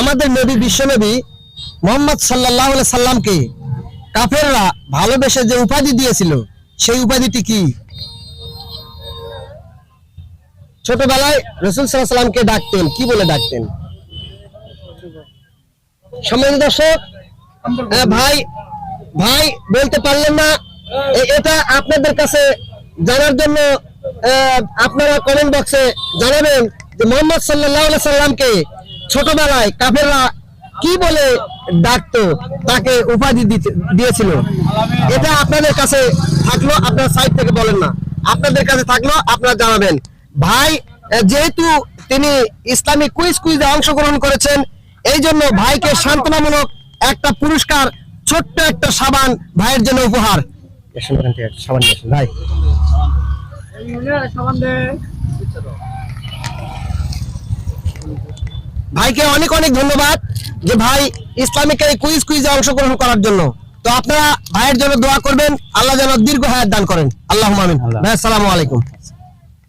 আমাদের নবী, বিশ্বনবী মোহাম্মদ সাল্লাহ সাল্লামকে কাফেররা ভালোবেসে যে উপাধি দিয়েছিল, সেই উপাধিটি কি? ছোটবেলায় রসুল সাল্লাহ সাল্লামকে ডাকতেন, কি বলে ডাকতেন? সম্মানিত দর্শক ভাই ভাই বলতে পারলেন না এটা আপনাদের কাছে জানার জন্য আপনারা কমেন্ট বক্সে জানাবেন যে মোহাম্মদ সাল্লাহ সাল্লামকে ছোটবেলায় কাফেররা কি বলে ডাকতো তাকে উপাধি দিয়েছিল। এটা আপনাদের কাছে থাকল আপনার সাইড থেকে বলেন না। আপনাদের কাছে থাকল আপনারা জানাবেন। ভাই যেহেতু তিনি ইসলামিক কুইজ কুইজে অংশগ্রহণ করেছেন এই জন্য ভাইকে সান্ত্বনামূলক একটা পুরস্কার ছোট্ট একটা সাবান ভাইয়ের জন্য উপহার। সাবান নিয়ে আসুন, ভাই ভাইকে অনেক অনেক ধন্যবাদ যে ভাই ইসলামিক এই কুইজ কুইজে অংশগ্রহণ করার জন্য। তো আপনারা ভাইয়ের জন্য দোয়া করবেন, আল্লাহ যেন দীর্ঘ হায়াত দান করেন। আল্লাহ মামিন ভাই, আসসালামু আলাইকুম।